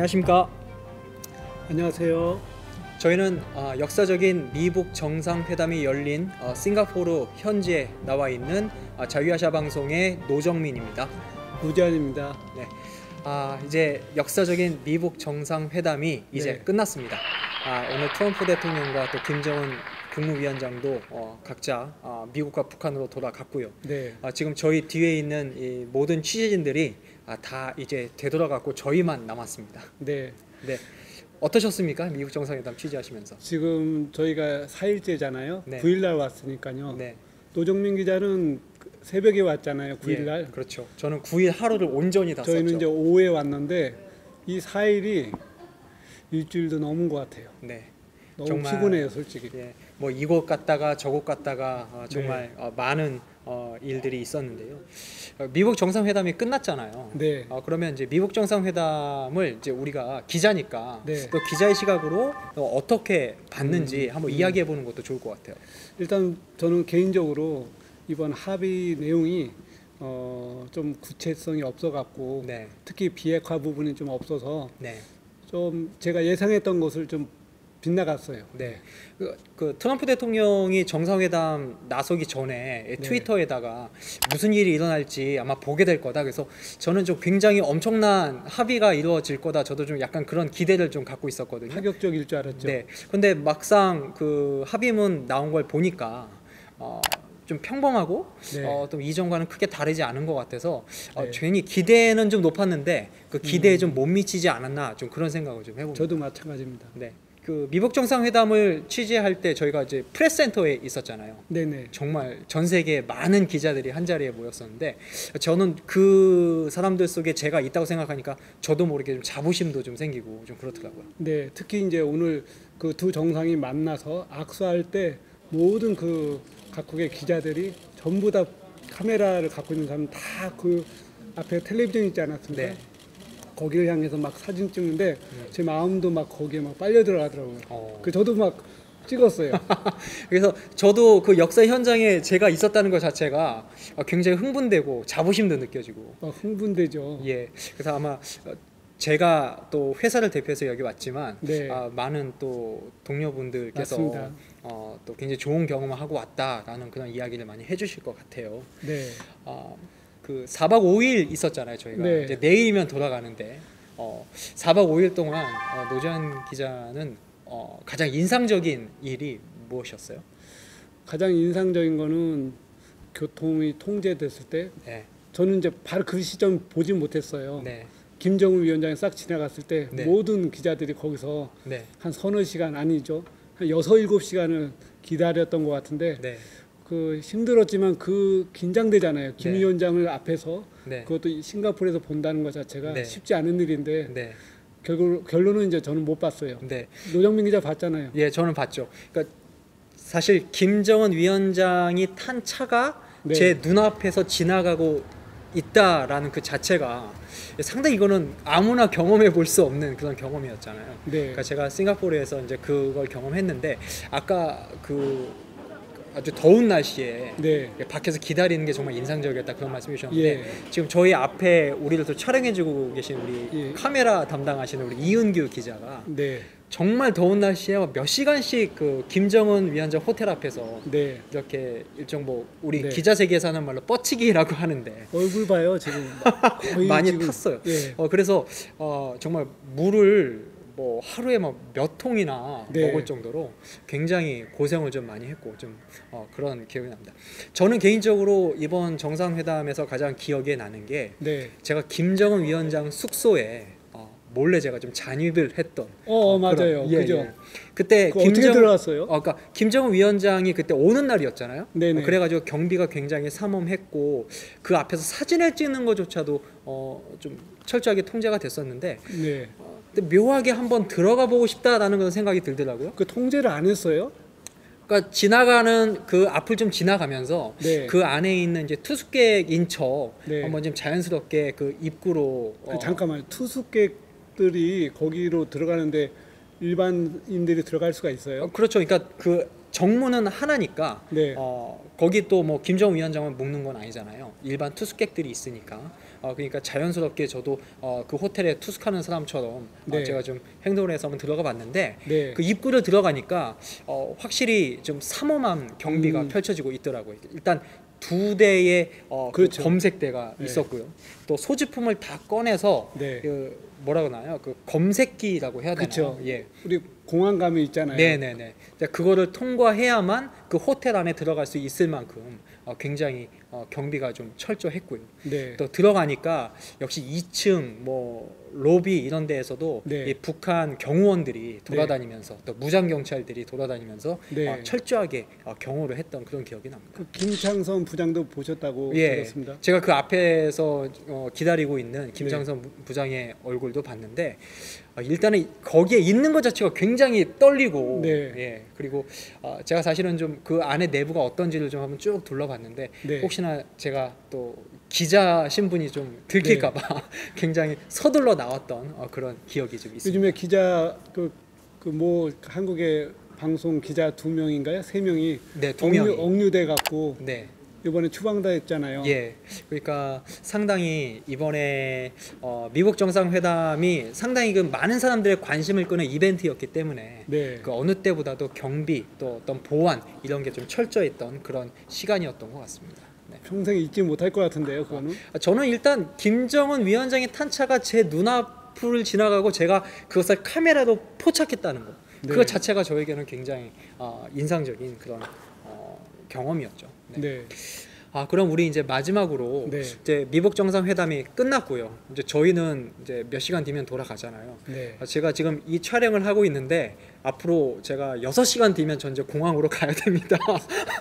안녕하십니까. 안녕하세요. 저희는 어, 역사적인 미북 정상회담이 열린 어, 싱가포르 현지에 나와 있는 어, 자유아시아 방송의 노정민입니다. 노지안입니다. 네. 아, 이제 역사적인 미북 정상회담이 이제 네. 끝났습니다. 아, 오늘 트럼프 대통령과 또 김정은 국무위원장도 어, 각자 아, 미국과 북한으로 돌아갔고요. 네. 아, 지금 저희 뒤에 있는 이 모든 취재진들이 아, 다 이제 되돌아갔고 저희만 남았습니다. 네. 네. 어떠셨습니까? 미국 정상회담 취재하시면서. 지금 저희가 4일째잖아요. 네. 9일날 왔으니까요. 네. 노정민 기자는 그 새벽에 왔잖아요. 9일날. 예, 그렇죠. 저는 9일 하루를 온전히 다 저희는 썼죠. 이제 오후에 왔는데 이 4일이 일주일도 넘은 것 같아요. 네. 너무 정말- 피곤해요, 솔직히. 예. 뭐 이곳 갔다가 저곳 갔다가 어, 정말 네. 어, 많은 어, 일들이 있었는데요. 어, 미국 정상회담이 끝났잖아요. 네. 어, 그러면 이제 미국 정상회담을 이제 우리가 기자니까 네. 또 기자의 시각으로 어, 어떻게 봤는지 음, 한번 음. 이야기해 보는 것도 좋을 것 같아요. 일단 저는 개인적으로 이번 합의 내용이 어, 좀 구체성이 없어 갖고 네. 특히 비핵화 부분이 좀 없어서 네. 좀 제가 예상했던 것을 좀 빗나갔어요. 네. 그, 그 트럼프 대통령이 정상회담 나서기 전에 네. 트위터에다가 무슨 일이 일어날지 아마 보게 될 거다. 그래서 저는 좀 굉장히 엄청난 합의가 이루어질 거다. 저도 좀 약간 그런 기대를 좀 갖고 있었거든요. 파격적일 줄 알았죠. 네. 근데 막상 그 합의문 나온 걸 보니까 어, 좀 평범하고 네. 어, 또 이전과는 크게 다르지 않은 것 같아서 어, 네. 괜히 기대는 좀 높았는데 그 기대에 음. 좀못 미치지 않았나 좀 그런 생각을 좀 해봅니다. 저도 마찬가지입니다. 네. 그 미국 정상회담을 취재할 때 저희가 이제 프레스 센터에 있었잖아요. 네네. 정말 전 세계 많은 기자들이 한 자리에 모였었는데 저는 그 사람들 속에 제가 있다고 생각하니까 저도 모르게 좀 자부심도 좀 생기고 좀 그렇더라고요. 네, 특히 이제 오늘 그 두 정상이 만나서 악수할 때 모든 그 각국의 기자들이 전부 다 카메라를 갖고 있는 사람 다 그 앞에 텔레비전 있지 않았습니까? 네. 거기를 향해서 막 사진 찍는데 제 마음도 막 거기에 막 빨려 들어가더라고요. 어. 그 저도 막 찍었어요. 그래서 저도 그 역사 현장에 제가 있었다는 것 자체가 굉장히 흥분되고 자부심도 느껴지고 막 흥분되죠. 예 그래서 아마 어, 제가 또 회사를 대표해서 여기 왔지만 네. 아, 많은 또 동료분들께서. 어, 또 굉장히 좋은 경험을 하고 왔다라는 그런 이야기를 많이 해주실 것 같아요. 네. 아, 그 4박 5일 있었잖아요 저희가 네. 이제 내일이면 돌아가는데 어, 4박 5일 동안 어, 노전 기자는 어, 가장 인상적인 일이 무엇이었어요? 가장 인상적인 거는 교통이 통제됐을 때 네, 저는 이제 바로 그 시점 보진 못했어요. 네, 김정은 위원장이 싹 지나갔을 때 네. 모든 기자들이 거기서 네, 한 서너 시간 아니죠. 한 여섯 일곱 시간을 기다렸던 것 같은데 네, 그 힘들었지만 그 긴장되잖아요. 김 네. 위원장을 앞에서 네, 그것도 싱가포르에서 본다는 것 자체가 네. 쉽지 않은 일인데 네, 결국 결론은 이제 저는 못 봤어요. 네. 노정민 기자 봤잖아요. 예, 저는 봤죠. 그러니까 사실 김정은 위원장이 탄 차가 네. 제 눈앞에서 지나가고 있다라는 그 자체가 상당히 이거는 아무나 경험해 볼 수 없는 그런 경험이었잖아요. 네. 그러니까 제가 싱가포르에서 이제 그걸 경험했는데 아까 그 아주 더운 날씨에 네. 밖에서 기다리는 게 정말 인상적이었다 그런 말씀해 주셨는데 예. 지금 저희 앞에 우리를 또 촬영해 주고 계신 우리 예. 카메라 담당하시는 우리 이은규 기자가 네. 정말 더운 날씨에 몇 시간씩 그 김정은 위원장 호텔 앞에서 네. 이렇게 일종 뭐 우리 네. 기자 세계에서 하는 말로 뻗치기라고 하는데 얼굴 봐요 지금 많이 지금- 탔어요. 예. 어 그래서 어 정말 물을 뭐 하루에 막몇 통이나 네. 먹을 정도로 굉장히 고생을 좀 많이 했고 좀 어, 그런 기억이 납니다. 저는 개인적으로 이번 정상회담에서 가장 기억에 나는 게 네. 제가 김정은 위원장 숙소에 어, 몰래 제가 좀 잔입을 했던 어, 어 맞아요. 예, 그죠. 예. 그때 그 어떻게 들어갔어요? 어, 그러니까 김정은 위원장이 그때 오는 날이었잖아요. 네네. 어, 그래가지고 경비가 굉장히 삼엄했고 그 앞에서 사진을 찍는 것조차도 어, 좀 철저하게 통제가 됐었는데 네. 어, 근데 묘하게 한번 들어가 보고 싶다라는 그런 생각이 들더라고요. 그 통제를 안 했어요? 그러니까 지나가는 그 앞을 좀 지나가면서 네. 그 안에 있는 이제 투숙객인 척 네. 한번 좀 자연스럽게 그 입구로 그 어, 잠깐만 투숙객 들이 거기로 들어가는데 일반인들이 들어갈 수가 있어요? 어, 그렇죠. 그러니까 그 정무는 하나니까 네. 어, 거기 또 뭐 김정 위원장만 묵는 건 아니잖아요. 일반 투숙객들이 있으니까. 어, 그러니까 자연스럽게 저도 어, 그 호텔에 투숙하는 사람처럼 어, 네. 제가 좀 행동을 해서 한번 들어가 봤는데 네. 그 입구를 들어가니까 어, 확실히 좀 삼엄한 경비가 음. 펼쳐지고 있더라고요. 일단 두 대의 어, 그 그렇죠. 검색대가 네. 있었고요. 또 소지품을 다 꺼내서 네. 그 뭐라 그러나요? 그 검색기라고 해야 되나요? 그쵸. 예. 우리 공항 가면 있잖아요. 네네네. 그거를 통과해야만 그 호텔 안에 들어갈 수 있을 만큼 어, 굉장히 어, 경비가 좀 철저했고요. 네. 또 들어가니까 역시 2층 뭐 로비 이런 데에서도 네. 이 북한 경호원들이 돌아다니면서 또 무장 경찰들이 돌아다니면서 네. 어, 철저하게 어, 경호를 했던 그런 기억이 납니다. 그 김창선 부장도 보셨다고 예, 들었습니다. 제가 그 앞에서 어, 기다리고 있는 김장선 부- 부장의 얼굴도 봤는데 어, 일단은 거기에 있는 것 자체가 굉장히 떨리고 네. 예 그리고 어, 제가 사실은 좀 그 안에 내부가 어떤지를 좀 한번 쭉 둘러봤는데 네. 혹시나 제가 또 기자 신분이 좀 들킬까봐 굉장히 서둘러 나왔던 어, 그런 기억이 좀 있습니다. 요즘에 기자 그그뭐 한국의 방송 기자 두 명인가요? 세 명이 네, 두. 억류, 억류돼 갖고 네. 이번에 추방당했잖아요. 예, 그러니까 상당히 이번에 어, 미국 정상회담이 상당히 그 많은 사람들의 관심을 끄는 이벤트였기 때문에 네. 그 어느 때보다도 경비 또 어떤 보안 이런 게 좀 철저했던 그런 시간이었던 것 같습니다. 네. 평생 잊지 못할 것 같은데요, 그거는. 아, 저는 일단 김정은 위원장이 탄 차가 제 눈앞을 지나가고 제가 그것을 카메라로 포착했다는 것 네. 그것 자체가 저에게는 굉장히 어, 인상적인 그런 어, 경험이었죠. 네. 네. 아 그럼 우리 이제 마지막으로 네. 이제 미국 정상회담이 끝났고요. 이제 저희는 이제 몇 시간 뒤면 돌아가잖아요. 네. 아, 제가 지금 이 촬영을 하고 있는데 앞으로 제가 6시간 뒤면 전 이제 공항으로 가야 됩니다.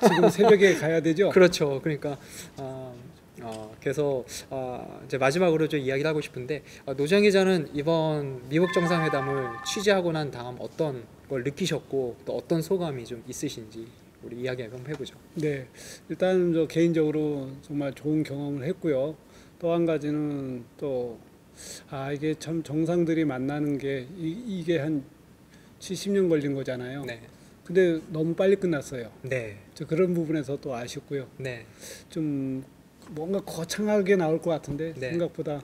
지금 새벽에 가야 되죠? 그렇죠. 그러니까 아, 어, 그래서 아, 이제 마지막으로 좀 이야기를 하고 싶은데 아, 노장 기자는 이번 미국 정상회담을 취재하고 난 다음 어떤 걸 느끼셨고 또 어떤 소감이 좀 있으신지 우리 이야기 한번 해보죠. 네, 일단 저 개인적으로 정말 좋은 경험을 했고요. 또 한 가지는 또 아 이게 참 정상들이 만나는 게 이, 게한 70년 걸린 거잖아요. 네, 근데 너무 빨리 끝났어요. 네, 저 그런 부분에서 또 아쉽고요. 네, 좀 뭔가 거창하게 나올 것 같은데 네. 생각보다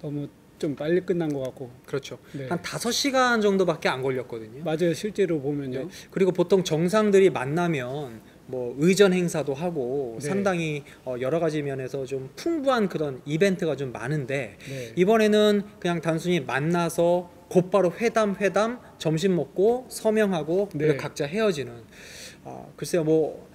너무 좀 빨리 끝난 것 같고. 그렇죠. 네. 한 5시간 정도밖에 안 걸렸거든요. 맞아요, 실제로 보면요. 네. 그리고 보통 정상들이 만나면 뭐 의전 행사도 하고 네. 상당히 어, 여러 가지 면에서 좀 풍부한 그런 이벤트가 좀 많은데 네. 이번에는 그냥 단순히 만나서 곧바로 회담 회담 점심 먹고 서명하고 네. 그리고 각자 헤어지는 아, 글쎄요 뭐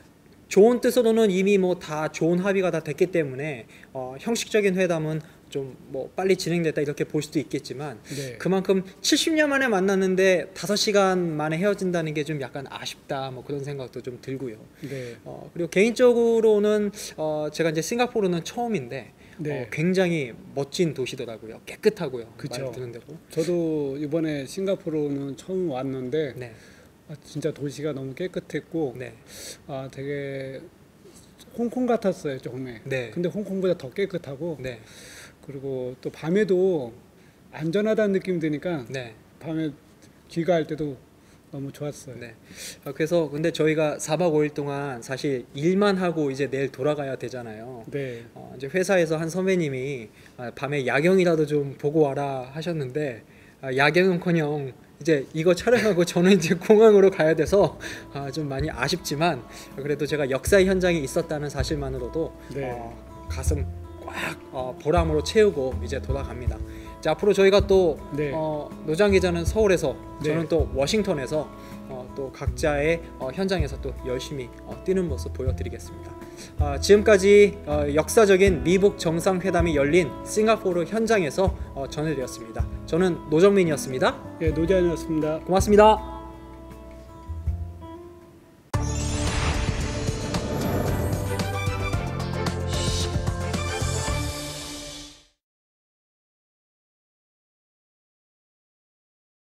좋은 뜻으로는 이미 뭐 다 좋은 합의가 다 됐기 때문에 어, 형식적인 회담은 좀 뭐 빨리 진행됐다 이렇게 볼 수도 있겠지만 네. 그만큼 70년 만에 만났는데 5시간 만에 헤어진다는 게 좀 약간 아쉽다 뭐 그런 생각도 좀 들고요. 네. 어, 그리고 개인적으로는 어, 제가 이제 싱가포르는 처음인데 네. 어, 굉장히 멋진 도시더라고요. 깨끗하고요. 그쵸. 말 대로. 저도 이번에 싱가포르는 처음 왔는데 네. 아, 진짜 도시가 너무 깨끗했고 네. 아 되게 홍콩 같았어요 조금에. 네. 근데 홍콩보다 더 깨끗하고 네. 그리고 또 밤에도 안전하다는 느낌 드니까 네. 밤에 귀가할 때도 너무 좋았어요. 네. 아, 그래서 근데 저희가 4박 5일 동안 사실 일만 하고 이제 내일 돌아가야 되잖아요. 네. 어, 이제 회사에서 한 선배님이 아, 밤에 야경이라도 좀 보고 와라 하셨는데 아, 야경은커녕 이제 이거 촬영하고 저는 이제 공항으로 가야 돼서 아, 좀 많이 아쉽지만 그래도 제가 역사의 현장에 있었다는 사실만으로도 네. 어, 가슴 꽉 어, 보람으로 채우고 이제 돌아갑니다. 자, 앞으로 저희가 또 네. 어, 노장 기자는 서울에서 네. 저는 또 워싱턴에서 어, 또 각자의 어, 현장에서 또 열심히 어, 뛰는 모습 보여드리겠습니다. 아, 지금까지 어, 역사적인 미북 정상회담이 열린 싱가포르 현장에서 어, 전해드렸습니다. 저는 노정민이었습니다. 예, 노지안이었습니다. 고맙습니다.